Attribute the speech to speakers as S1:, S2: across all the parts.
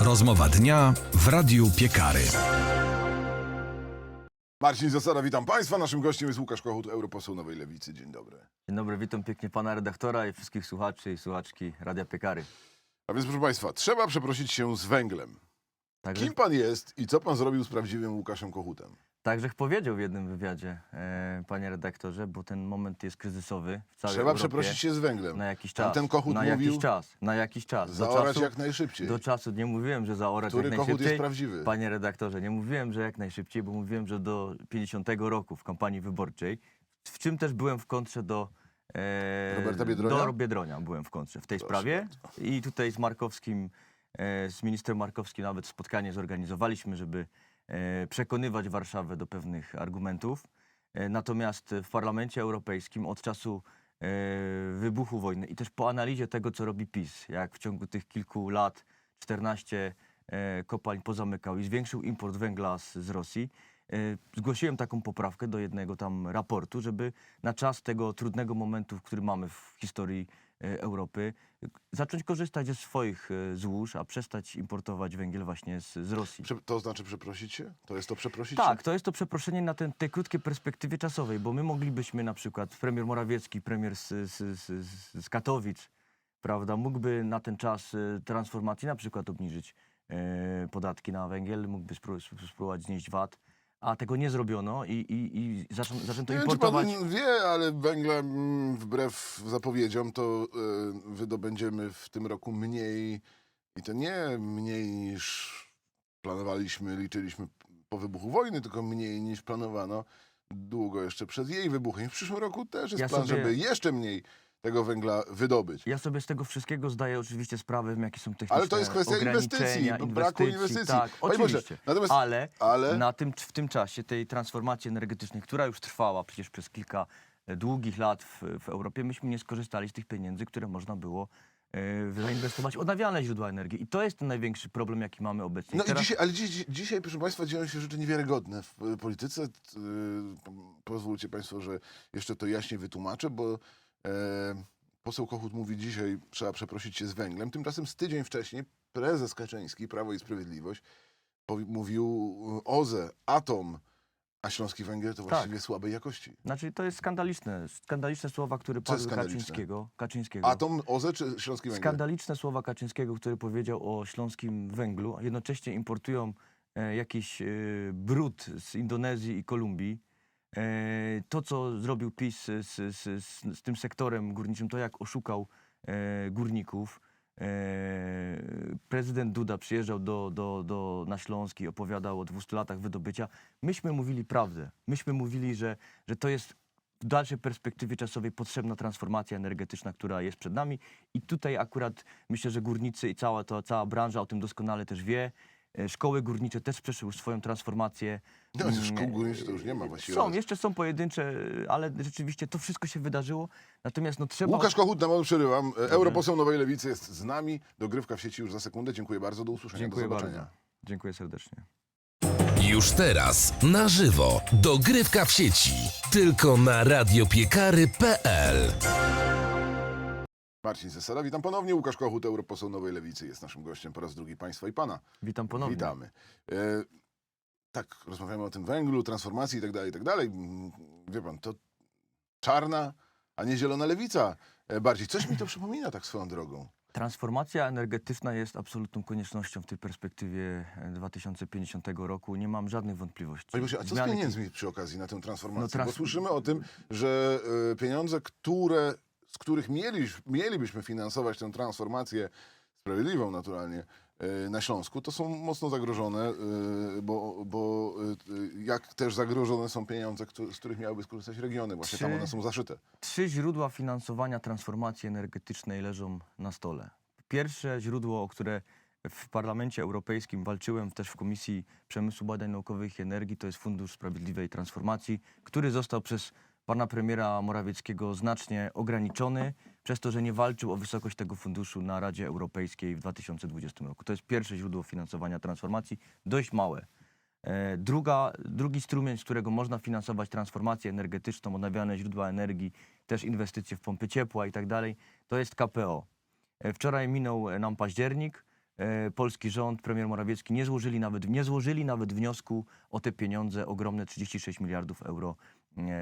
S1: Rozmowa dnia w Radiu Piekary.
S2: Marcin Zasada, witam Państwa. Naszym gościem jest Łukasz Kochut, europoseł Nowej Lewicy. Dzień dobry.
S3: Dzień dobry, witam pięknie pana redaktora i wszystkich słuchaczy i słuchaczki Radia Piekary.
S2: A więc, proszę Państwa, trzeba przeprosić się z węglem.
S3: Także,
S2: Kim Pan jest i co Pan zrobił z prawdziwym Łukaszem Kochutem?
S3: Także powiedział w jednym wywiadzie, e, panie redaktorze, bo ten moment jest kryzysowy w całej
S2: Trzeba
S3: Europie.
S2: przeprosić się z węglem.
S3: na jakiś czas.
S2: Tamten Kochut
S3: na
S2: mówił,
S3: jakiś czas, na jakiś czas.
S2: Zaorać
S3: czasu,
S2: jak najszybciej.
S3: do czasu, nie mówiłem, że zaorać
S2: Który
S3: jak
S2: Kochut
S3: najszybciej.
S2: jest prawdziwy?
S3: Panie redaktorze, nie mówiłem, że jak najszybciej, bo mówiłem, że do 50 roku w kampanii wyborczej, w czym też byłem w kontrze do e,
S2: Roberta Biedronia?
S3: Do Biedronia byłem w kontrze w tej
S2: Proszę
S3: sprawie. I tutaj z Markowskim, e, z ministrem Markowskim nawet spotkanie zorganizowaliśmy, żeby przekonywać Warszawę do pewnych argumentów. E, Natomiast w Parlamencie Europejskim od czasu e, wybuchu wojny i też po analizie tego, co robi PiS, jak w ciągu tych kilku lat 14 e, kopalń pozamykał i zwiększył import węgla z, z Rosji, e, zgłosiłem taką poprawkę do jednego tam raportu, żeby na czas tego trudnego momentu, który mamy w historii e, Europy, e, zacząć korzystać ze swoich e, złóż, a przestać importować węgiel właśnie z, z Rosji.
S2: To znaczy przeprosić się? To jest to przeprosić
S3: Tak, to jest to przeproszenie na ten, tej krótkiej perspektywie czasowej, bo my moglibyśmy na przykład, premier Morawiecki, premier z, z, z, z- Katowic, prawda, mógłby na ten czas e, transformacji na przykład obniżyć podatki na węgiel, mógłby spró- spróbować znieść VAT, a tego nie zrobiono i, i, i zaczęto
S2: Nie wiem, czy Pan wie, ale węgla mm, wbrew zapowiedziom to e, wydobędziemy w tym roku mniej i to nie mniej niż planowaliśmy, liczyliśmy po wybuchu wojny, tylko mniej niż planowano długo jeszcze przed jej wybuchem. W przyszłym roku też jest
S3: Ja
S2: plan,
S3: sobie-
S2: żeby jeszcze mniej tego węgla wydobyć.
S3: Ja sobie z tego wszystkiego zdaję oczywiście sprawę, jakie są techniczne
S2: Ale to jest kwestia inwestycji, braku inwestycji.
S3: Tak,
S2: Panie Boże,
S3: oczywiście.
S2: natomiast-
S3: ale
S2: ale-
S3: na tym, w tym czasie tej transformacji energetycznej, która już trwała przecież przez kilka e, długich lat w, w Europie, myśmy nie skorzystali z tych pieniędzy, które można było e, zainwestować w odnawialne źródła energii. I to jest ten największy problem, jaki mamy obecnie.
S2: No i
S3: Teraz-
S2: dzisiaj, ale dziś, dzisiaj, proszę Państwa, dzieją się rzeczy niewiarygodne w y, polityce. Pozwólcie Państwo, że jeszcze to jaśniej wytłumaczę, bo e, poseł Kochut mówi dzisiaj, trzeba przeprosić się z węglem. Tymczasem z tydzień wcześniej prezes Kaczyński, Prawo i Sprawiedliwość, mówił y, OZE, atom, a śląski węgiel to
S3: Tak.
S2: właściwie słabej jakości.
S3: Znaczy, to jest skandaliczne. Skandaliczne słowa, które padły? Kaczyńskiego. Kaczyńskiego.
S2: Atom, OZE czy śląski węgiel?
S3: Skandaliczne słowa Kaczyńskiego, który powiedział o śląskim węglu, a jednocześnie importują e, jakiś e, brud z Indonezji i Kolumbii. E, to, co zrobił PiS z, z, z, z tym sektorem górniczym, to jak oszukał e, górników. E, prezydent Duda przyjeżdżał do, do, do, na Śląsk i opowiadał o 200 latach wydobycia. Myśmy mówili prawdę. Myśmy mówili, że, że to jest w dalszej perspektywie czasowej potrzebna transformacja energetyczna, która jest przed nami. I tutaj akurat myślę, że górnicy i cała, to, cała branża o tym doskonale też wie. E, Szkoły górnicze też przeszły swoją transformację.
S2: No,
S3: Mm,
S2: szkół górniczych to już nie ma właściwie.
S3: Są, jeszcze są pojedyncze, ale rzeczywiście to wszystko się wydarzyło. Natomiast no trzeba...
S2: Łukasz Kochut, na moment przerywam. E, Europoseł Nowej Lewicy jest z nami. Dogrywka w sieci już za sekundę. Dziękuję bardzo. Do usłyszenia.
S3: Dziękuję
S2: do zobaczenia.
S3: bardzo. Dziękuję serdecznie.
S1: Już teraz na żywo. Dogrywka w sieci. Tylko na radiopiekary.pl.
S2: Marcin Sesara, witam ponownie. Łukasz Kochut, europoseł Nowej Lewicy jest naszym gościem po raz drugi Państwa i Pana.
S3: Witam ponownie.
S2: Witamy. E, tak, rozmawiamy o tym węglu, transformacji i tak dalej, i tak dalej. Wie Pan, to czarna, a nie zielona lewica. E, bardziej. Coś mi to przypomina tak swoją drogą.
S3: Transformacja energetyczna jest absolutną koniecznością w tej perspektywie e, 2050 roku. Nie mam żadnych wątpliwości.
S2: Panie Boże, a co z
S3: Zmiany-
S2: pieniędzmi przy okazji na tę transformację?
S3: No trans-
S2: Bo słyszymy o tym, że e, pieniądze, które, z których mieli, mielibyśmy finansować tę transformację, sprawiedliwą naturalnie, e, na Śląsku, to są mocno zagrożone, e, bo, bo e, jak też zagrożone są pieniądze, z których miałyby skorzystać regiony. Właśnie tam
S3: Czy-
S2: one są zaszyte.
S3: Trzy źródła finansowania transformacji energetycznej leżą na stole. Pierwsze źródło, o które w Parlamencie Europejskim walczyłem też w Komisji Przemysłu Badań Naukowych i Energii, to jest Fundusz Sprawiedliwej Transformacji, który został przez pana premiera Morawieckiego znacznie ograniczony przez to, że nie walczył o wysokość tego funduszu na Radzie Europejskiej w 2020 roku. To jest pierwsze źródło finansowania transformacji, dość małe. E, Druga, drugi strumień, z którego można finansować transformację energetyczną, odnawialne źródła energii, też inwestycje w pompy ciepła i tak dalej, to jest KPO. E, Wczoraj minął nam październik. E, Polski rząd, premier Morawiecki nie złożyli nawet, nie złożyli nawet wniosku o te pieniądze, ogromne 36 miliardów euro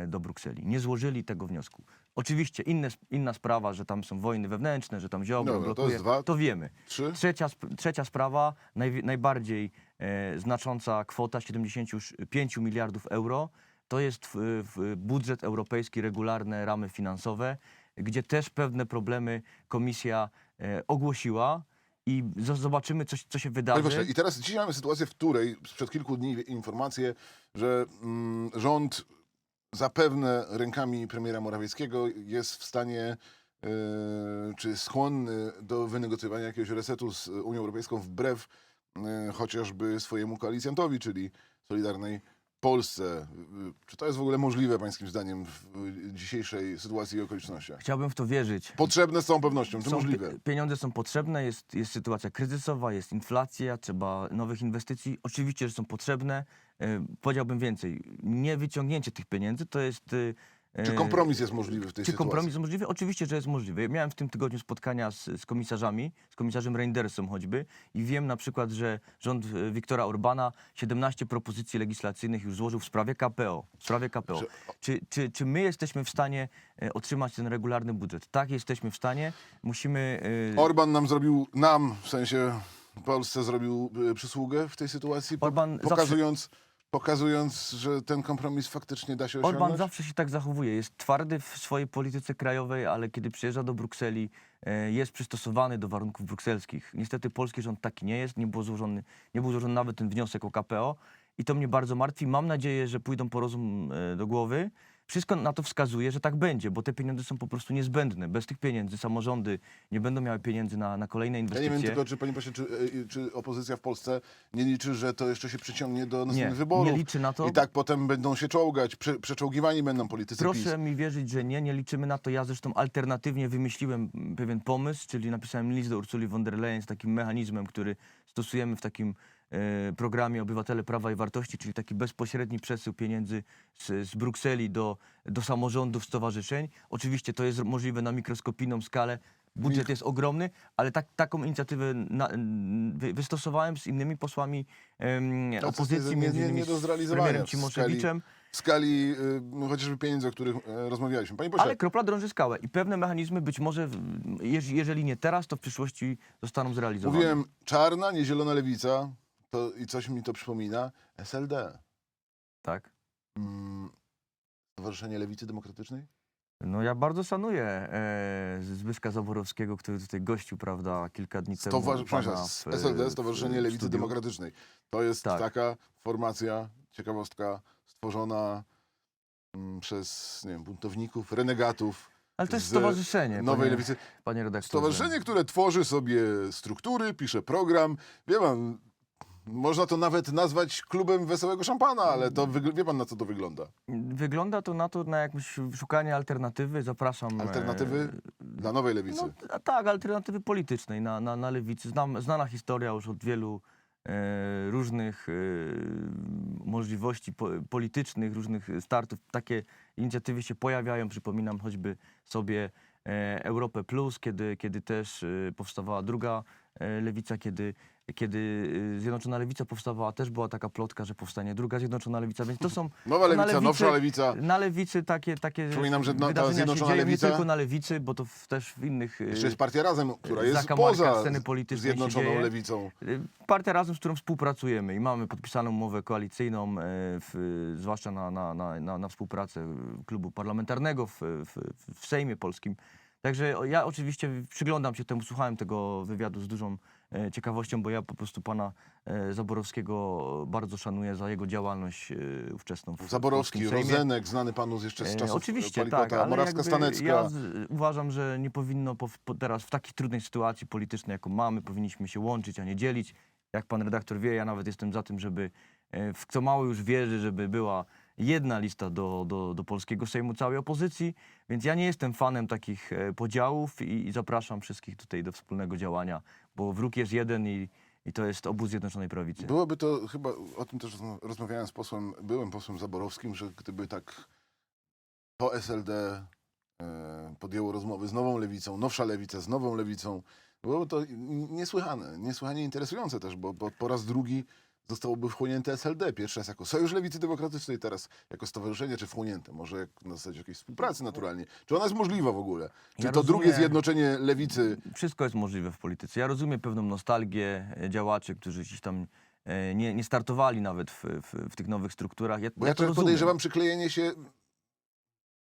S3: do Brukseli. Nie złożyli tego wniosku. Oczywiście inne, inna sprawa, że tam są wojny wewnętrzne, że tam Ziobro
S2: Dobra, to
S3: blokuje,
S2: jest dwa.
S3: to wiemy.
S2: Trzy?
S3: Trzecia, trzecia sprawa, naj, najbardziej e, znacząca kwota 75 miliardów euro, to jest w, w budżet europejski, regularne ramy finansowe, gdzie też pewne problemy komisja e, ogłosiła i zobaczymy, co, się- co się wydarzy.
S2: I teraz dzisiaj mamy sytuację, w której sprzed kilku dni informacje, że mm, rząd zapewne rękami premiera Morawieckiego jest w stanie e, czy skłonny do wynegocjowania jakiegoś resetu z Unią Europejską wbrew e, chociażby swojemu koalicjantowi, czyli Solidarnej Polsce. Czy to jest w ogóle możliwe, pańskim zdaniem, w dzisiejszej sytuacji i okolicznościach?
S3: Chciałbym w to wierzyć.
S2: Potrzebne z całą pewnością, czy
S3: Są
S2: możliwe?
S3: pie- Pieniądze są potrzebne, jest, jest sytuacja kryzysowa, jest inflacja, trzeba nowych inwestycji. Oczywiście, że są potrzebne. E, powiedziałbym więcej. Nie wyciągnięcie tych pieniędzy to jest. E,
S2: Czy kompromis jest możliwy w tej
S3: Czy
S2: sytuacji?
S3: kompromis jest możliwy? Oczywiście, że jest możliwy. Miałem w tym tygodniu spotkania z, z komisarzami, z komisarzem Reindersem choćby i wiem na przykład, że rząd e, Viktora Orbana 17 propozycji legislacyjnych już złożył w sprawie KPO. W sprawie KPO.
S2: Że-
S3: Czy, czy, czy my jesteśmy w stanie e, otrzymać ten regularny budżet? Tak, jesteśmy w stanie. Musimy... e,
S2: Orban nam zrobił, nam w sensie Polsce zrobił y, przysługę w tej sytuacji, po,
S3: Orban zawsze-
S2: pokazując, pokazując, że ten kompromis faktycznie da się osiągnąć.
S3: Orban zawsze się tak zachowuje. Jest twardy w swojej polityce krajowej, ale kiedy przyjeżdża do Brukseli, e, jest przystosowany do warunków brukselskich. Niestety polski rząd taki nie jest. Nie, było złożony, nie był złożony nawet ten wniosek o KPO i to mnie bardzo martwi. Mam nadzieję, że pójdą po rozum e, do głowy. Wszystko na to wskazuje, że tak będzie, bo te pieniądze są po prostu niezbędne. Bez tych pieniędzy samorządy nie będą miały pieniędzy na, na kolejne
S2: Ja
S3: inwestycje.
S2: nie wiem tylko, czy panie pośle, czy, y, czy opozycja w Polsce nie liczy, że to jeszcze się przyciągnie do następnych
S3: nie,
S2: wyborów.
S3: nie liczy na to.
S2: I tak potem będą się czołgać, prze, przeczołgiwani będą politycy
S3: Proszę
S2: PiS.
S3: mi wierzyć, że nie, nie liczymy na to. Ja zresztą alternatywnie wymyśliłem mm, pewien pomysł, czyli napisałem list do Ursuli von der Leyen z takim mechanizmem, który stosujemy w takim e, programie Obywatele Prawa i Wartości, czyli taki bezpośredni przesył pieniędzy z, z Brukseli do, do samorządów, stowarzyszeń. Oczywiście to jest możliwe na mikroskopijną skalę. Budżet jest ogromny, ale tak, taką inicjatywę na, wy, wystosowałem z innymi posłami em,
S2: To jest
S3: opozycji,
S2: nie-
S3: między
S2: nie-
S3: innymi
S2: nie do
S3: z
S2: zrealizowania
S3: premierem
S2: w skali-
S3: Cimoszewiczem.
S2: W skali y, no, chociażby pieniędzy, o których e, rozmawialiśmy. Panie pośle,
S3: Ale kropla drąży skałę i pewne mechanizmy być może, w- jeż- jeżeli nie teraz, to w przyszłości zostaną zrealizowane.
S2: mówiłem czarna, nie zielona lewica, to, i coś mi to przypomina, SLD.
S3: Tak.
S2: Mm, Stowarzyszenie Lewicy Demokratycznej?
S3: No ja bardzo szanuję e, Zbyszka Zaborowskiego, który tutaj gościł, prawda, kilka dni temu. U pana
S2: państwa,
S3: w,
S2: SLD, Stowarzyszenie
S3: w
S2: Lewicy
S3: studiu.
S2: Demokratycznej. To jest
S3: Tak.
S2: taka formacja, ciekawostka, stworzona mm, przez nie wiem, buntowników, renegatów
S3: Ale to jest
S2: z
S3: stowarzyszenie,
S2: Nowej
S3: panie,
S2: Lewicy.
S3: panie redaktorze.
S2: Stowarzyszenie, które tworzy sobie struktury, pisze program. Wie pan, można to nawet nazwać klubem wesołego szampana, ale to wie pan na co to wygląda.
S3: Wygląda to na to, na jakieś szukanie alternatywy. Zapraszam. e,
S2: Alternatywy dla Nowej Lewicy.
S3: No, tak, alternatywy politycznej na, na, na lewicy. Znam, znana historia już od wielu e, różnych e, możliwości po, politycznych, różnych startów. Takie inicjatywy się pojawiają. Przypominam choćby sobie e, Europę Plus, kiedy, kiedy też e, powstawała druga e, lewica, kiedy, kiedy e, Zjednoczona Lewica powstawała, też była taka plotka, że powstanie druga Zjednoczona Lewica, więc to są
S2: Nowa Lewica,
S3: lewicy-
S2: nowsza Lewica.
S3: na lewicy takie, takie
S2: Przypominam, że no, ta
S3: się
S2: Zjednoczona
S3: dzieją
S2: Lewica-
S3: nie tylko na lewicy, bo to w, też w innych... e,
S2: Jeszcze jest Partia Razem, która jest
S3: zakamarkach
S2: poza
S3: sceny politycznej się
S2: Zjednoczoną. Lewicą.
S3: Y, Partia Razem, z którą współpracujemy i mamy podpisaną umowę koalicyjną, w, zwłaszcza na, na, na, na, współpracę klubu parlamentarnego w, w, w Sejmie Polskim. Także ja oczywiście przyglądam się temu, słuchałem tego wywiadu z dużą ciekawością, bo ja po prostu pana e, Zaborowskiego bardzo szanuję za jego działalność e, ówczesną w
S2: Zaborowski,
S3: Sejmie.
S2: Rozenek, znany panu z jeszcze z
S3: E,
S2: czasów
S3: Oczywiście,
S2: Palikota,
S3: tak, ale
S2: Morawska Stanecka.
S3: ja z, uważam, że nie powinno po, po teraz w takiej trudnej sytuacji politycznej, jaką mamy, powinniśmy się łączyć, a nie dzielić. Jak pan redaktor wie, ja nawet jestem za tym, żeby e, w kto mało już wierzy, żeby była jedna lista do, do, do polskiego Sejmu całej opozycji, więc ja nie jestem fanem takich e, podziałów i, i zapraszam wszystkich tutaj do wspólnego działania, bo wróg jest jeden i, i to jest obóz Zjednoczonej Prawicy.
S2: Byłoby to chyba, o tym też rozma- rozmawiałem z posłem, byłym posłem Zaborowskim, że gdyby tak to SLD e, podjęło rozmowy z nową lewicą, nowsza lewica z nową lewicą Było to niesłychane, niesłychanie interesujące też, bo, bo po raz drugi zostałoby wchłonięte SLD. Pierwszy raz jako Sojusz Lewicy Demokratycznej, teraz jako stowarzyszenie, czy wchłonięte, może jak na zasadzie jakiejś współpracy naturalnie. Czy ona jest możliwa w ogóle? Czy
S3: Ja
S2: to drugie
S3: rozumiem-
S2: zjednoczenie Lewicy
S3: Wszystko jest możliwe w polityce. Ja rozumiem pewną nostalgię e, działaczy, którzy gdzieś tam e, nie, nie startowali nawet w, w, w tych nowych strukturach. Ja,
S2: Bo ja,
S3: to
S2: też
S3: rozumiem.
S2: podejrzewam przyklejenie się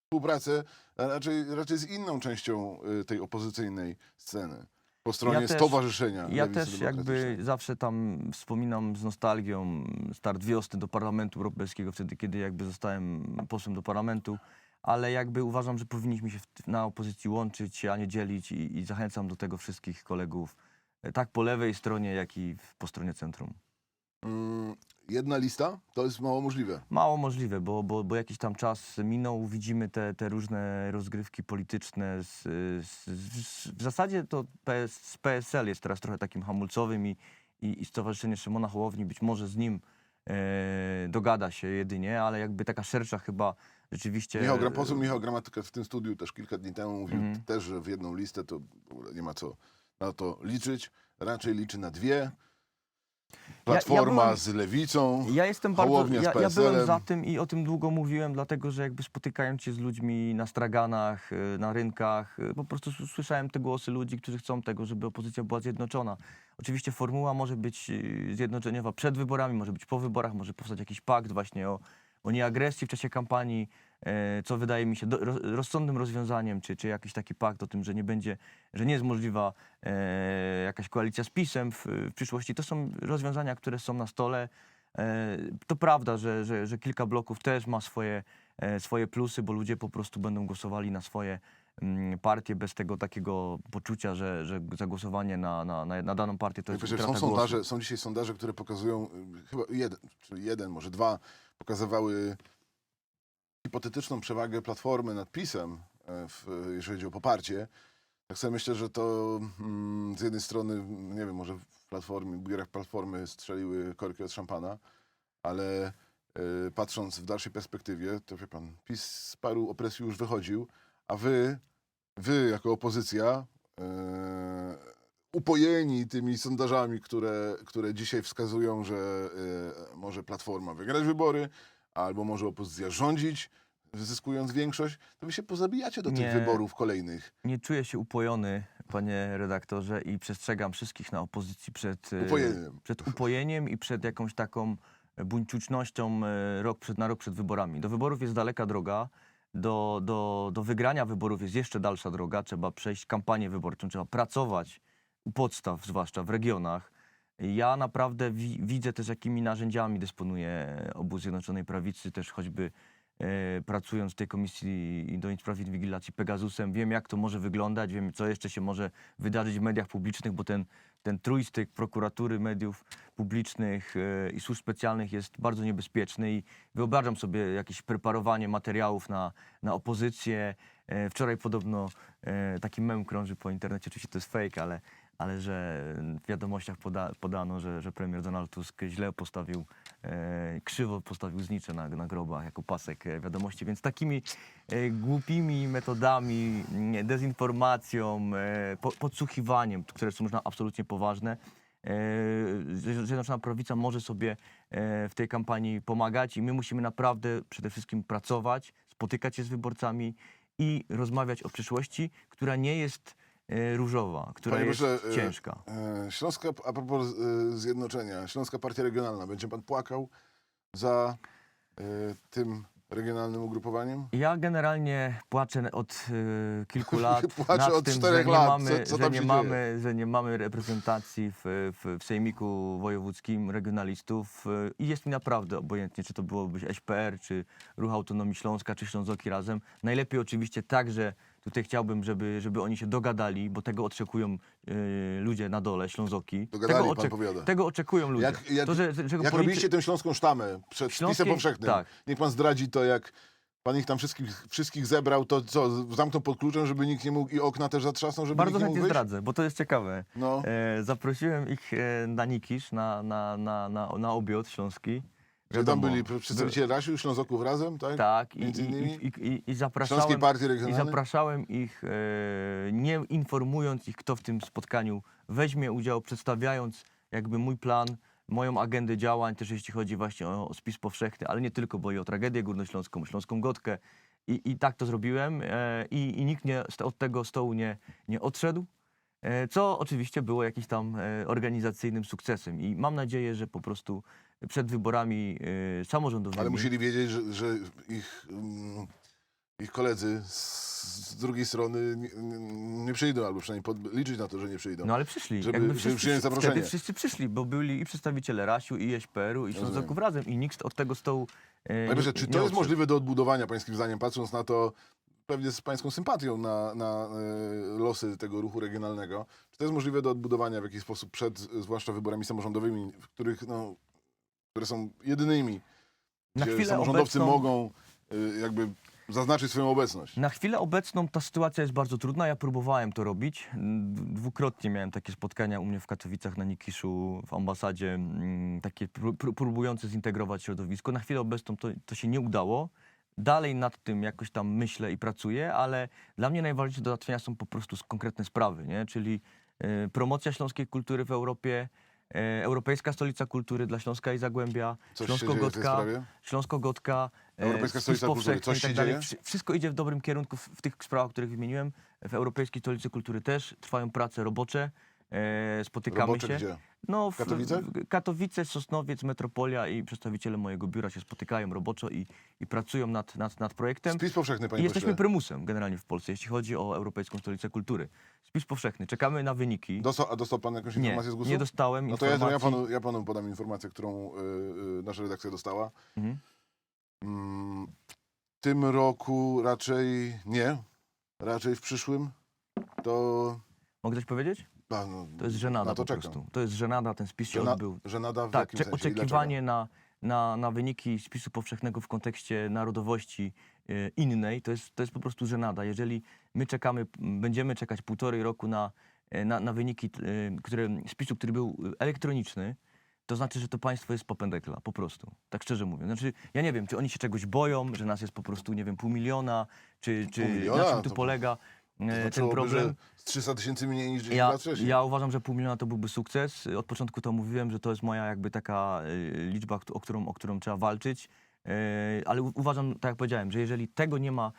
S2: współpracę raczej, raczej z inną częścią y, tej opozycyjnej sceny. Po stronie
S3: Ja też-
S2: stowarzyszenia
S3: Ja też jakby zawsze tam wspominam z nostalgią start wiosny do Parlamentu Europejskiego, wtedy kiedy jakby zostałem posłem do Parlamentu, ale jakby uważam, że powinniśmy się na opozycji łączyć, a nie dzielić i, i zachęcam do tego wszystkich kolegów, e, tak po lewej stronie, jak i po stronie centrum.
S2: Jedna lista to jest mało możliwe.
S3: Mało możliwe, bo, bo, bo jakiś tam czas minął, widzimy te, te różne rozgrywki polityczne. Z, z, z, w zasadzie to PS, PSL jest teraz trochę takim hamulcowym i, i, i Stowarzyszenie Szymona Hołowni być może z nim e, dogada się jedynie, ale jakby taka szersza chyba rzeczywiście...
S2: Michał Gram, poseł Michał Gramatyka w tym studiu też kilka dni temu mówił
S3: Mhm.
S2: też, że w jedną listę to w ogóle nie ma co na to liczyć. Raczej liczy na dwie. Platforma
S3: byłem-
S2: z Lewicą.
S3: Ja jestem bardzo. Ja, ja byłem za tym i o tym długo mówiłem, dlatego że jakby spotykając się z ludźmi na straganach, y, na rynkach, y, po prostu słyszałem te głosy ludzi, którzy chcą tego, żeby opozycja była zjednoczona. Oczywiście formuła może być y, zjednoczeniowa przed wyborami, może być po wyborach, może powstać jakiś pakt właśnie o, o nieagresji w czasie kampanii, co wydaje mi się do, rozsądnym rozwiązaniem, czy, czy jakiś taki pakt o tym, że nie będzie, że nie jest możliwa e, jakaś koalicja z PiSem w, w przyszłości. To są rozwiązania, które są na stole. E, To prawda, że, że, że kilka bloków też ma swoje, e, swoje plusy, bo ludzie po prostu będą głosowali na swoje mm, partie bez tego takiego poczucia, że, że zagłosowanie na, na, na, na daną partię to jest
S2: Przecież są sondaże, są dzisiaj sondaże, które pokazują, y, chyba jeden, czy jeden, może dwa, pokazywały hipotetyczną przewagę Platformy nad PiSem, e, w, jeżeli chodzi o poparcie. Tak sobie myślę, że to mm, z jednej strony, nie wiem, może w Platformie, w Platformy strzeliły korki od szampana, ale e, patrząc w dalszej perspektywie, to wie pan, PiS z paru opresji już wychodził, a wy, wy jako opozycja, e, upojeni tymi sondażami, które, które dzisiaj wskazują, że e, może Platforma wygrać wybory, albo może opozycja rządzić, zyskując większość, to wy się pozabijacie do tych
S3: Nie.
S2: wyborów kolejnych.
S3: Nie czuję się upojony, panie redaktorze, i przestrzegam wszystkich na opozycji przed, e,
S2: Upojeniem.
S3: przed upojeniem i przed jakąś taką buńczucznością e, rok przed, na rok przed wyborami. Do wyborów jest daleka droga. Do, do, do wygrania wyborów jest jeszcze dalsza droga. Trzeba przejść kampanię wyborczą, trzeba pracować u podstaw, zwłaszcza w regionach. Ja naprawdę wi widzę też, jakimi narzędziami dysponuje obóz Zjednoczonej Prawicy, też choćby e, pracując w tej komisji do spraw inwigilacji Pegasusem. Wiem, jak to może wyglądać, wiem, co jeszcze się może wydarzyć w mediach publicznych, bo ten, ten trójstyk prokuratury, mediów publicznych e, i służb specjalnych jest bardzo niebezpieczny i wyobrażam sobie jakieś preparowanie materiałów na, na opozycję. E, wczoraj podobno e, taki mem krąży po internecie, oczywiście to jest fake, ale, ale że w wiadomościach poda, podano, że, że premier Donald Tusk źle postawił, e, krzywo postawił znicze na, na grobach jako pasek e, wiadomości, więc takimi e, głupimi metodami, mm, dezinformacją, e, po, podsłuchiwaniem, które są już na- absolutnie poważne, e, Zje- Zjednoczona Prawica może sobie e, w tej kampanii pomagać i my musimy naprawdę przede wszystkim pracować, spotykać się z wyborcami i rozmawiać o przyszłości, która nie jest różowa, która
S2: Panie
S3: jest
S2: e,
S3: ciężka.
S2: E, Śląska, a propos e, zjednoczenia, Śląska Partia Regionalna, będzie pan płakał za e, tym regionalnym ugrupowaniem?
S3: Ja generalnie płaczę od y, kilku lat
S2: Płaczę
S3: nad
S2: od
S3: tym,
S2: czterech
S3: że nie,
S2: lat.
S3: mamy,
S2: Co- co
S3: że, nie mamy, że nie mamy reprezentacji w, w, w Sejmiku Wojewódzkim regionalistów i jest mi naprawdę obojętnie, czy to byłoby SPR, czy Ruch Autonomii Śląska, czy Ślązoki Razem. Najlepiej oczywiście także tutaj chciałbym, żeby, żeby oni się dogadali, bo tego oczekują y, ludzie na dole, Ślązoki.
S2: Dogadali,
S3: tego,
S2: pan powiada.
S3: tego oczekują ludzie.
S2: Jak, jak,
S3: to, że, że,
S2: jak robiliście tę śląską sztamę przed
S3: Śląskiej-
S2: spisem powszechnym?
S3: tak.
S2: Niech pan zdradzi to, jak pan ich tam wszystkich, wszystkich zebrał, to co, zamknął pod kluczem, żeby nikt nie mógł i okna też zatrzasnął, żeby
S3: Bardzo
S2: nikt nie mógł
S3: chętnie
S2: wyjść?
S3: zdradzę, bo to jest ciekawe.
S2: No.
S3: E, zaprosiłem ich e, na Nikisz, na, na, na, na, na obiad śląski.
S2: Że tam
S3: wiadomo,
S2: byli przedstawiciele Rasiu i Ślązoków razem, tak?
S3: Tak, i, i, i, i, zapraszałem, i zapraszałem ich, e, nie informując ich, kto w tym spotkaniu weźmie udział, przedstawiając jakby mój plan, moją agendę działań, też jeśli chodzi właśnie o, o spis powszechny, ale nie tylko, bo i o tragedię górnośląską, o śląską gotkę. I, i tak to zrobiłem e, i, i nikt nie, od tego stołu nie, nie odszedł. E, Co oczywiście było jakimś tam e, organizacyjnym sukcesem. I mam nadzieję, że po prostu przed wyborami e, samorządowymi.
S2: Ale musieli wiedzieć, że, że ich, mm, ich koledzy z, z drugiej strony nie, nie przyjdą, albo przynajmniej pod, liczyć na to, że nie przyjdą.
S3: No ale przyszli.
S2: Żeby-
S3: Jakby
S2: żeby
S3: wszyscy,
S2: przyjąć zaproszenie.
S3: Wtedy wszyscy przyszli, bo byli i przedstawiciele Rasiu, i Eśperu, i Ślązaków razem. I nikt od tego stołu e,
S2: Ale
S3: nie,
S2: proszę, czy
S3: nie
S2: to jest
S3: odszedł.
S2: możliwe do odbudowania, pańskim zdaniem, patrząc na to, pewnie z pańską sympatią na, na e, losy tego ruchu regionalnego, czy to jest możliwe do odbudowania w jakiś sposób przed, e, zwłaszcza wyborami samorządowymi, w których, no, które są jedynymi,
S3: Na
S2: gdzie
S3: chwilę
S2: samorządowcy
S3: obecną-
S2: mogą e, jakby zaznaczyć swoją obecność?
S3: Na chwilę obecną ta sytuacja jest bardzo trudna. Ja próbowałem to robić. D- Dwukrotnie miałem takie spotkania u mnie w Katowicach na Nikiszu, w ambasadzie, mm, takie pró- pró- próbujące zintegrować środowisko. Na chwilę obecną to, to się nie udało. Dalej nad tym jakoś tam myślę i pracuję, ale dla mnie najważniejsze do załatwienia są po prostu s- konkretne sprawy, nie? czyli e, promocja śląskiej kultury w Europie, e, Europejska Stolica Kultury dla Śląska i Zagłębia,
S2: Coś się dzieje w tej
S3: Śląsko-Gotka,
S2: sprawie?
S3: Śląsko-Gotka, e,
S2: Europejska
S3: spis
S2: Stolica Kultury.
S3: powszechny
S2: Coś
S3: i tak
S2: się
S3: dalej.
S2: dzieje?
S3: Wszy- Wszystko idzie w dobrym kierunku w, w tych sprawach, których wymieniłem. W Europejskiej Stolicy Kultury też trwają prace robocze. E, spotykamy
S2: Robocze
S3: się.
S2: gdzie?
S3: No, w
S2: Katowicach?
S3: w Katowice, Sosnowiec, Metropolia i przedstawiciele mojego biura się spotykają roboczo i, i pracują nad, nad, nad projektem.
S2: Spis powszechny,
S3: I
S2: panie
S3: jesteśmy
S2: pośle.
S3: prymusem generalnie w Polsce, jeśli chodzi o Europejską Stolicę Kultury. Spis powszechny. Czekamy na wyniki.
S2: Dostał, a dostał pan jakąś
S3: nie,
S2: informację z GUS-u?
S3: nie dostałem
S2: No to ja,
S3: informacji.
S2: ja, panu, ja panu podam informację, którą y, y, nasza redakcja dostała.
S3: Mhm.
S2: Mm, w tym roku raczej nie. Raczej w przyszłym to...
S3: Mogę coś powiedzieć?
S2: A, no,
S3: To jest żenada
S2: na to
S3: po
S2: czekam.
S3: prostu. To jest żenada, ten spis się
S2: Żena,
S3: odbył.
S2: żenada w
S3: Tak,
S2: jakim
S3: cze-
S2: sensie? I
S3: oczekiwanie na, na, na wyniki spisu powszechnego w kontekście narodowości e, innej, to jest, to jest po prostu żenada. Jeżeli my czekamy, m, będziemy czekać półtorej roku na, e, na, na wyniki e, które, spisu, który był elektroniczny, to znaczy, że to państwo jest popędekla, po prostu. Tak szczerze mówiąc. Znaczy, ja nie wiem, czy oni się czegoś boją, że nas jest po prostu, nie wiem, pół miliona, czy, czy
S2: Pół miliona?
S3: na czym tu
S2: To-
S3: polega ten
S2: znaczyłoby,
S3: problem.
S2: że z 300 tysięcy mniej niż 10
S3: Ja,
S2: wcześniej.
S3: ja uważam, że pół miliona to byłby sukces. Od początku to mówiłem, że to jest moja jakby taka y, liczba, o którą, o którą trzeba walczyć. Y, ale uważam, tak jak powiedziałem, że jeżeli tego nie ma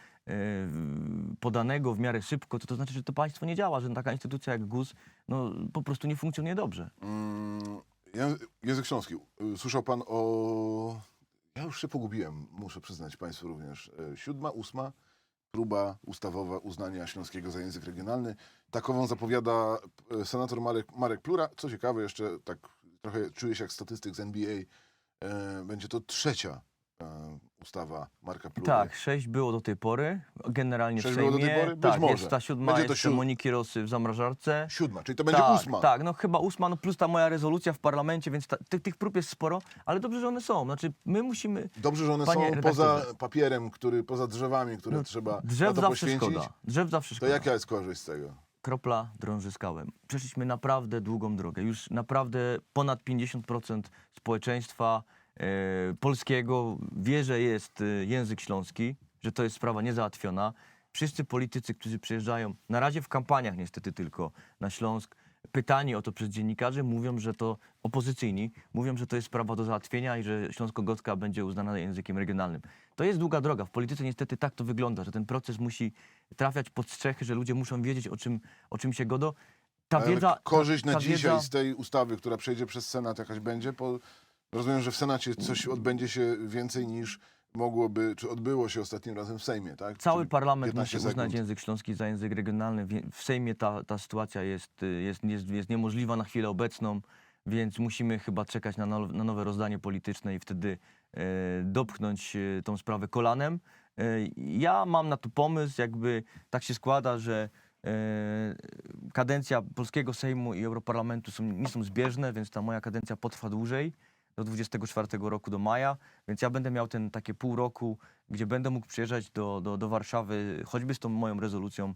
S3: podanego w miarę szybko, to to znaczy, że to państwo nie działa, że taka instytucja jak GUS no, po prostu nie funkcjonuje dobrze.
S2: Mm, ję- język śląski. Słyszał pan o... Ja już się pogubiłem, muszę przyznać państwu również. Siódma, ósma próba ustawowa uznania śląskiego za język regionalny. Takową zapowiada y, senator Marek, Marek Plura. Co ciekawe, jeszcze tak trochę czuję się jak statystyk z NBA. y, Będzie to trzecia y, ustawa Marka Plury.
S3: Tak, sześć było do tej pory, generalnie
S2: Sześć
S3: w
S2: było
S3: Sejmie.
S2: do tej pory? Być
S3: tak,
S2: może.
S3: jest ta siódma,
S2: Będzie to siód-
S3: Moniki Rosy w zamrażarce.
S2: Siódma, czyli to będzie
S3: tak,
S2: ósma.
S3: Tak, no chyba ósma, no plus ta moja rezolucja w parlamencie, więc ta, tych, tych prób jest sporo, ale dobrze, że one są. Znaczy, my musimy...
S2: Dobrze, że one
S3: Panie
S2: są poza
S3: redaktorze.
S2: papierem, który, poza drzewami, które
S3: No,
S2: trzeba
S3: Drzew
S2: to
S3: zawsze
S2: poświęcić.
S3: szkoda. Drzew zawsze
S2: To
S3: szkoda.
S2: jaka jest korzyść z tego?
S3: Kropla drąży skałę. Przeszliśmy naprawdę długą drogę. Już naprawdę ponad 50% społeczeństwa e, polskiego wie, że jest e, język śląski, że to jest sprawa niezałatwiona. Wszyscy politycy, którzy przyjeżdżają, na razie w kampaniach niestety tylko na Śląsk, pytani o to przez dziennikarzy, mówią, że to opozycyjni, mówią, że to jest sprawa do załatwienia i że Śląsko-Gotka będzie uznana językiem regionalnym. To jest długa droga. W polityce niestety tak to wygląda, że ten proces musi trafiać pod strzechy, że ludzie muszą wiedzieć, o czym, o czym się godo. Ta
S2: Ale
S3: wiedza...
S2: korzyść
S3: ta,
S2: na
S3: ta
S2: dzisiaj
S3: wiedza,
S2: z tej ustawy, która przejdzie przez Senat jakaś będzie? Po... Rozumiem, że w Senacie coś odbędzie się więcej niż mogłoby, czy odbyło się ostatnim razem w Sejmie, tak?
S3: Cały
S2: Czyli
S3: parlament
S2: 15
S3: musi uznać
S2: sekund.
S3: język śląski za język regionalny. Wie- W Sejmie ta, ta sytuacja jest, y, jest, jest, jest niemożliwa na chwilę obecną, więc musimy chyba czekać na, now, na nowe rozdanie polityczne i wtedy e, dopchnąć e, tą sprawę kolanem. E, ja mam na to pomysł, jakby tak się składa, że e, kadencja polskiego Sejmu i Europarlamentu są, nie są zbieżne, więc ta moja kadencja potrwa dłużej. Do 24 roku do maja, więc ja będę miał ten takie pół roku, gdzie będę mógł przyjeżdżać do, do, do Warszawy, choćby z tą moją rezolucją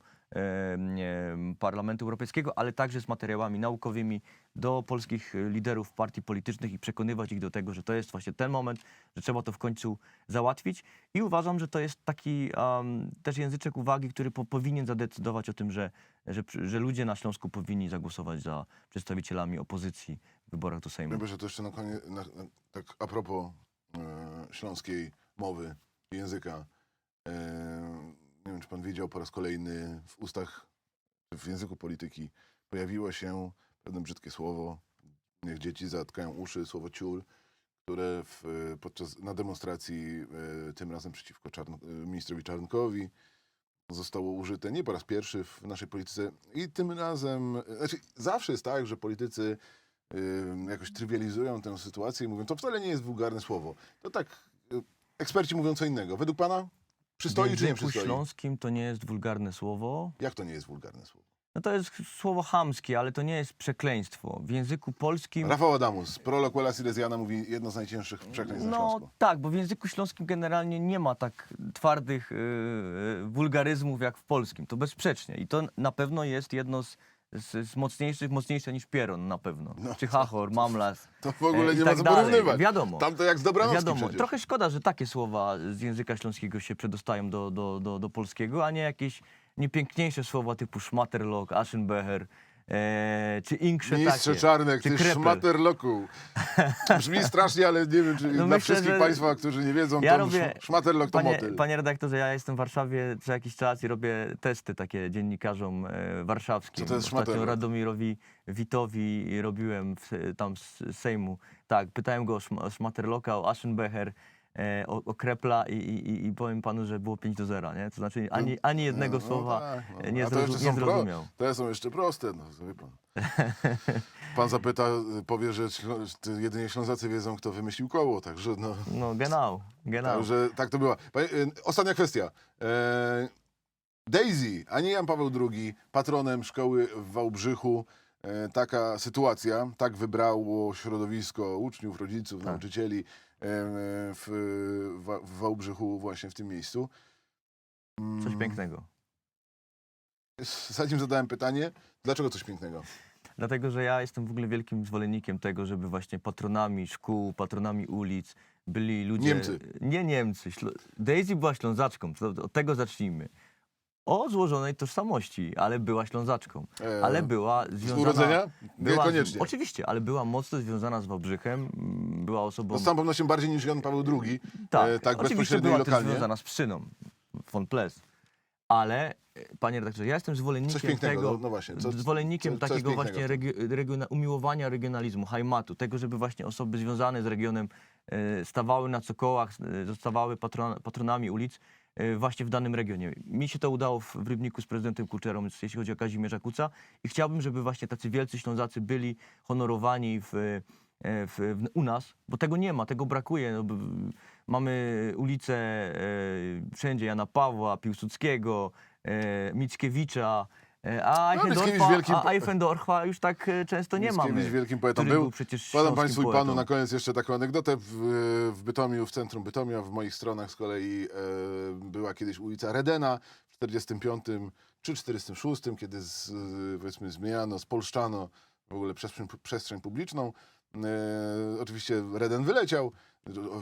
S3: Parlamentu Europejskiego, ale także z materiałami naukowymi do polskich e, liderów partii politycznych i przekonywać ich do tego, że to jest właśnie ten moment, że trzeba to w końcu załatwić. I uważam, że to jest taki um, też języczek uwagi, który po, powinien zadecydować o tym, że, że, że ludzie na Śląsku powinni zagłosować za przedstawicielami opozycji w wyborach do Sejmu.
S2: Ja myślę, to jeszcze na koniec, na, na, tak a propos e, śląskiej mowy, języka. E, nie wiem, czy pan wiedział, po raz kolejny w ustach, w języku polityki pojawiło się pewne brzydkie słowo, niech dzieci zatkają uszy, słowo ciul, które w, podczas, na demonstracji, e, tym razem przeciwko Czarn, e, ministrowi Czarnkowi, zostało użyte nie po raz pierwszy w naszej polityce i tym razem, e, znaczy zawsze jest tak, że politycy jakoś trywializują tę sytuację i mówią, to wcale nie jest wulgarne słowo. To tak, eksperci mówią co innego. Według pana przystoi czy nie
S3: języku
S2: przystoi?
S3: śląskim to nie jest wulgarne słowo.
S2: Jak to nie jest wulgarne słowo?
S3: No to jest słowo chamskie, ale to nie jest przekleństwo. W języku polskim...
S2: Rafał Adamus, prolog Wella Silesiana mówi jedno z najcięższych przekleństw na
S3: No
S2: Śląsku.
S3: tak, bo w języku śląskim generalnie nie ma tak twardych yy, wulgaryzmów jak w polskim. To bezsprzecznie. I to na pewno jest jedno z, z, z mocniejszych, mocniejsze niż pieron na pewno.
S2: No,
S3: Czy chachor, mamlas.
S2: To w ogóle
S3: e, i
S2: nie ma
S3: tak
S2: co
S3: dalej.
S2: porównywać.
S3: Wiadomo.
S2: Tam to jak z Dobranowskim
S3: Wiadomo,
S2: przecież.
S3: trochę szkoda, że takie słowa z języka śląskiego się przedostają do, do, do, do polskiego, a nie jakieś niepiękniejsze słowa typu szmaterlok, aschenbecher, e, czy inkrze
S2: Ministrze
S3: takie,
S2: Czarnek,
S3: czy
S2: ty
S3: krepel.
S2: szmaterloku. Brzmi strasznie, ale nie wiem, czy
S3: No
S2: dla
S3: myślę,
S2: wszystkich
S3: że-
S2: państwa, którzy nie wiedzą,
S3: Ja
S2: to
S3: robię-
S2: sz- szmaterlok to
S3: Panie,
S2: motyl.
S3: panie redaktorze, ja jestem w Warszawie co jakiś czas i robię testy takie dziennikarzom e, warszawskim.
S2: Co to jest szmaterlok?
S3: Radomirowi Witowi robiłem w, tam z Sejmu. Tak, pytałem go o, szm- o Szmaterloka, o Aschenbecher, e, o, o Krepla i, i, i powiem panu, że było 5 do 0, nie? To znaczy ani, ani jednego
S2: No, no
S3: słowa
S2: tak, no.
S3: e, nie,
S2: A to
S3: zrozu-
S2: jeszcze
S3: nie
S2: są pro-
S3: zrozumiał.
S2: Te są jeszcze proste, no wie pan. Pan zapyta, powie, że Ślą- że jedynie Ślązacy wiedzą, kto wymyślił koło, także no...
S3: No genau, genau.
S2: Także tak to była. Panie, y, ostatnia kwestia. E, Daisy, a nie Jan Paweł II, patronem szkoły w Wałbrzychu. E, taka sytuacja, tak wybrało środowisko uczniów, rodziców, nauczycieli e, w, w, Wałbrzychu, właśnie w tym miejscu. Mm,
S3: Coś pięknego.
S2: Zanim zadałem pytanie, dlaczego coś pięknego?
S3: Dlatego, że ja jestem w ogóle wielkim zwolennikiem tego, żeby właśnie patronami szkół, patronami ulic byli ludzie...
S2: Niemcy.
S3: Nie Niemcy. Ślo... Daisy była Ślązaczką, od tego zacznijmy. O złożonej tożsamości, ale była Ślązaczką.
S2: E,
S3: Ale była
S2: Z
S3: związana...
S2: urodzenia?
S3: Była,
S2: Niekoniecznie.
S3: Oczywiście, ale była mocno związana z Wałbrzychem, mm, była osobą...
S2: No z całą pewnością bardziej niż Jan Paweł II.
S3: Tak,
S2: e, tak
S3: oczywiście była też
S2: lokalnie.
S3: związana z Pszyną, von Ples. Ale, e, panie redaktorze, ja jestem zwolennikiem tego,
S2: no, no właśnie. Co,
S3: zwolennikiem
S2: co- co
S3: takiego właśnie regi- regiona- umiłowania regionalizmu, hajmatu, tego, żeby właśnie osoby związane z regionem e, stawały na cokołach, e, zostawały patron, patronami ulic e, właśnie w danym regionie. Mi się to udało w, w Rybniku z prezydentem Kuczerą, jeśli chodzi o Kazimierza Kuca i chciałbym, żeby właśnie tacy wielcy Ślązacy byli honorowani w, e, w, w, u nas, bo tego nie ma, tego brakuje. No, mamy ulice e, wszędzie, Jana Pawła, Piłsudskiego, e, Mickiewicza, e, a
S2: No,
S3: Eichendorfa,
S2: wielkim
S3: a
S2: po-
S3: Eichendorfa już tak e, często nie
S2: Mickiewicz
S3: mamy.
S2: wielkim poetą
S3: który
S2: był.
S3: przecież
S2: Podam Państwu i. Panu na koniec jeszcze taką anegdotę. W, w Bytomiu, w centrum Bytomia, w moich stronach z kolei e, była kiedyś ulica Redena w 45 czy 46, kiedy z, powiedzmy zmieniano, spolszczano w ogóle przestrzeń, przestrzeń publiczną. E, oczywiście Reden wyleciał,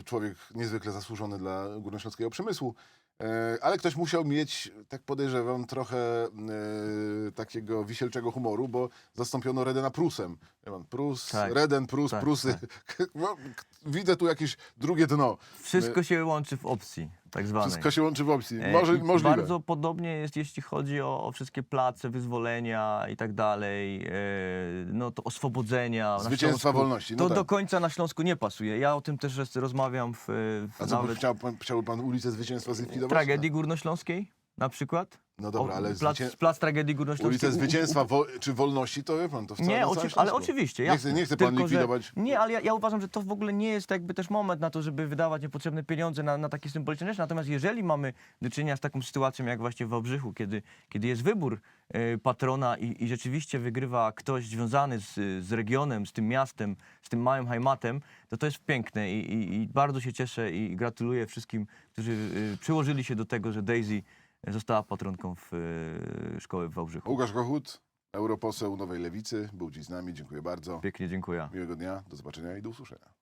S2: człowiek niezwykle zasłużony dla górnośląskiego przemysłu. E, Ale ktoś musiał mieć, tak podejrzewam, trochę e, takiego wisielczego humoru, bo zastąpiono Redena Prusem. Prus,
S3: Tak.
S2: Reden, Prus,
S3: Tak,
S2: Prusy. No, k- widzę tu jakieś drugie dno.
S3: Wszystko się łączy w opcji, tak zwanej.
S2: Wszystko się łączy w opcji.
S3: E,
S2: Może,
S3: i
S2: możliwe.
S3: Bardzo podobnie jest, jeśli chodzi o, o wszystkie place wyzwolenia i tak dalej, e, no to oswobodzenia. na
S2: Zwycięstwa
S3: Śląsku.
S2: wolności, no
S3: to
S2: tak.
S3: do końca na Śląsku nie pasuje. Ja o tym też rozmawiam w, w
S2: A co,
S3: nawet
S2: chciał pan, chciałby pan ulicę Zwycięstwa zlikwidować?
S3: tragedii górnośląskiej. Na przykład.
S2: No dobra, ale
S3: plac,
S2: zwycię...
S3: plac tragedii górnośląskiej.
S2: ulicę
S3: u- u-
S2: zwycięstwa wo... czy wolności, to wie pan, to wcale
S3: Nie, oczy, ale
S2: Śląsko.
S3: oczywiście.
S2: Nie chce, nie chce pan
S3: Tylko, że-
S2: likwidować...
S3: Nie, ale ja, ja uważam, że to w ogóle nie jest jakby też moment na to, żeby wydawać niepotrzebne pieniądze na, na takie symboliczne rzeczy. Natomiast jeżeli mamy do czynienia z taką sytuacją jak właśnie w Wałbrzychu, kiedy, kiedy jest wybór e, patrona i, i rzeczywiście wygrywa ktoś związany z, z regionem, z tym miastem, z tym małym heimatem, to to jest piękne i, i, i bardzo się cieszę i gratuluję wszystkim, którzy e, przyłożyli się do tego, że Daisy została patronką w, e, szkoły w Wałbrzychu.
S2: Łukasz Kochut, europoseł Nowej Lewicy, był dziś z nami, dziękuję bardzo.
S3: Pięknie dziękuję.
S2: Miłego dnia, do zobaczenia i do usłyszenia.